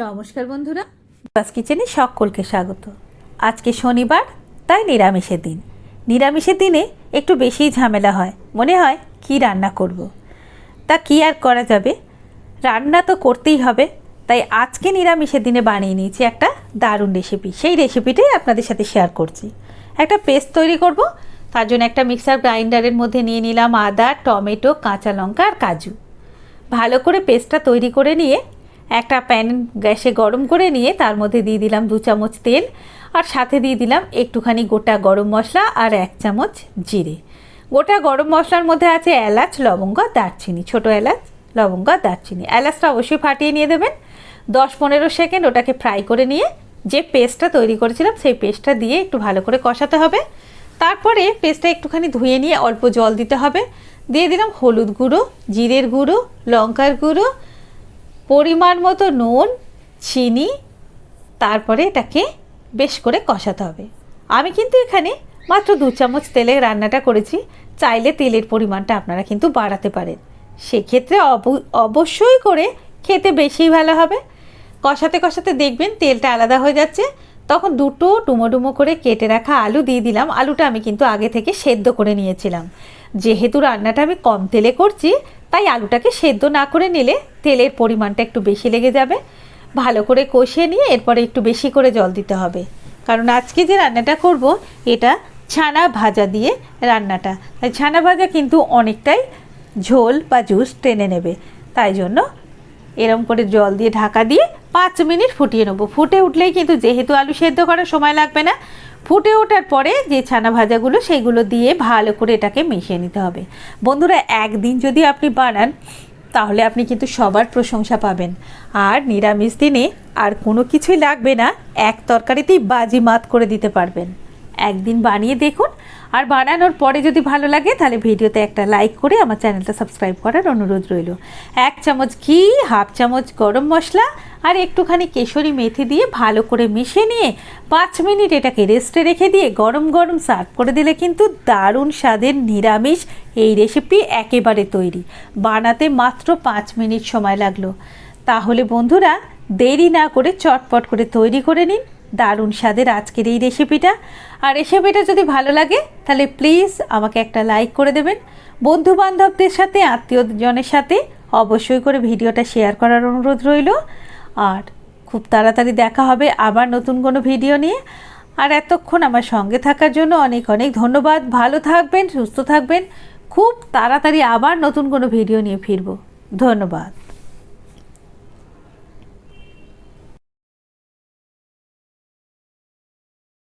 নমস্কার বন্ধুরা, বাস কিচেনে সকলকে স্বাগত। আজকে শনিবার, তাই নিরামিষের দিন। নিরামিষের দিনে একটু বেশিই ঝামেলা হয়। মনে হয় কি রান্না করব। তা কি আর করা যাবে? রান্না তো করতেই হবে, তাই আজকে নিরামিষের দিনে বানিয়ে নিয়েছি একটা দারুণ রেসিপি সেই রেসিপিটাই আপনাদের সাথে শেয়ার করছি। একটা পেস্ট তৈরি করব, তার জন্য একটা মিক্সার গ্রাইন্ডারের মধ্যে নিয়ে নিলাম আদা, টমেটো, কাঁচা লঙ্কা আর কাজু। ভালো করে পেস্টটা তৈরি করে নিয়ে একটা প্যান গ্যাসে গরম করে নিয়ে তার মধ্যে দিয়ে দিলাম দু চামচ তেল আর সাথে দিয়ে দিলাম একটুখানি গোটা গরম মশলা আর এক চামচ জিরে। গোটা গরম মশলার মধ্যে আছে এলাচ, লবঙ্গ, দারচিনি, ছোটো এলাচ, লবঙ্গ, দারচিনি। এলাচটা অবশ্যই ফাটিয়ে নিয়ে দেবেন। দশ পনেরো সেকেন্ড ওটাকে ফ্রাই করে নিয়ে যে পেস্টটা তৈরি করেছিলাম সেই পেস্টটা দিয়ে একটু ভালো করে কষাতে হবে। তারপরে পেস্টটা একটুখানি ধুয়ে নিয়ে অল্প জল দিতে হবে। দিয়ে দিলাম হলুদ গুঁড়ো, জিরের গুঁড়ো, লঙ্কার গুঁড়ো পরিমাণ মতো নুন, চিনি, তারপরে এটাকে বেশ করে কষাতে হবে। আমি কিন্তু এখানে মাত্র দু চামচ তেলে রান্নাটা করেছি। চাইলে তেলের পরিমাণটা আপনারা কিন্তু বাড়াতে পারেন। সেক্ষেত্রে অব- অবশ্যই করে খেতে বেশি ভালো হবে। কষাতে কষাতে দেখবেন তেলটা আলাদা হয়ে যাচ্ছে। তখন দুটো ডুমো ডুমো করে কেটে রাখা আলু দিয়ে দিলাম। আলুটা আমি কিন্তু আগে থেকে সেদ্ধ করে নিয়েছিলাম। যেহেতু রান্নাটা আমি কম তেলে করছি তাই আলুটাকে সেদ্ধ না করে নিলে তেলের পরিমাণটা একটু বেশি লেগে যাবে। ভালো করে কষিয়ে নিয়ে এরপরে একটু বেশি করে জল দিতে হবে। কারণ আজকে যে রান্নাটা করব, এটা ছানা ভাজা দিয়ে রান্নাটা। তাই ছানা ভাজা কিন্তু অনেকটাই ঝোল বা জুস টেনে নেবে। তাই জন্য এরম করে জল দিয়ে ঢাকা দিয়ে পাঁচ মিনিট ফুটিয়ে নেব। ফুটে উঠলেই কিন্তু যেহেতু আলু সেদ্ধ করার সময় লাগবে না, ফুটে ওঠার পরে যে ছানা ভাজাগুলো সেইগুলো দিয়ে ভালো করে এটাকে মিশিয়ে নিতে হবে। বন্ধুরা, একদিন যদি আপনি বানান, তাহলে আপনি কিন্তু সবার প্রশংসা পাবেন। আর নিরামিষ দিনে আর কোনো কিছুই লাগবে না, এক তরকারিতেই বাজি মাত করে দিতে পারবেন। একদিন বানিয়ে দেখুন। আর বানানোর পরে যদি ভালো লাগে, তাহলে ভিডিওতে একটা লাইক করে আমার চ্যানেলটা সাবস্ক্রাইব করার অনুরোধ রইল। এক চামচ ঘি, হাফ চামচ গরম মশলা আর একটুখানি কেশরি মেথি দিয়ে ভালো করে মিশিয়ে নিয়ে পাঁচ মিনিট এটাকে রেস্টে রেখে দিয়ে গরম গরম সার্ভ করে দিলে কিন্তু দারুণ স্বাদের নিরামিষ এই রেসিপি একেবারে তৈরি। বানাতে মাত্র পাঁচ মিনিট সময় লাগল। তাহলে বন্ধুরা, দেরি না করে চটপট করে তৈরি করে নিন। দারুণ স্বাদের আজকের এই রেসিপিটা আর রেসিপিটা যদি ভালো লাগে, তাহলে প্লিজ আমাকে একটা লাইক করে দেবেন। বন্ধু বান্ধবদের সাথে, আত্মীয়জনের সাথে অবশ্যই করে ভিডিওটা শেয়ার করার অনুরোধ রইল। আর খুব তাড়াতাড়ি দেখা হবে আবার নতুন কোনো ভিডিও নিয়ে। আর এতক্ষণ আমার সঙ্গে থাকার জন্য অনেক অনেক ধন্যবাদ। ভালো থাকবেন, সুস্থ থাকবেন। খুব তাড়াতাড়ি আবার নতুন কোনো ভিডিও নিয়ে ফিরবো। ধন্যবাদ।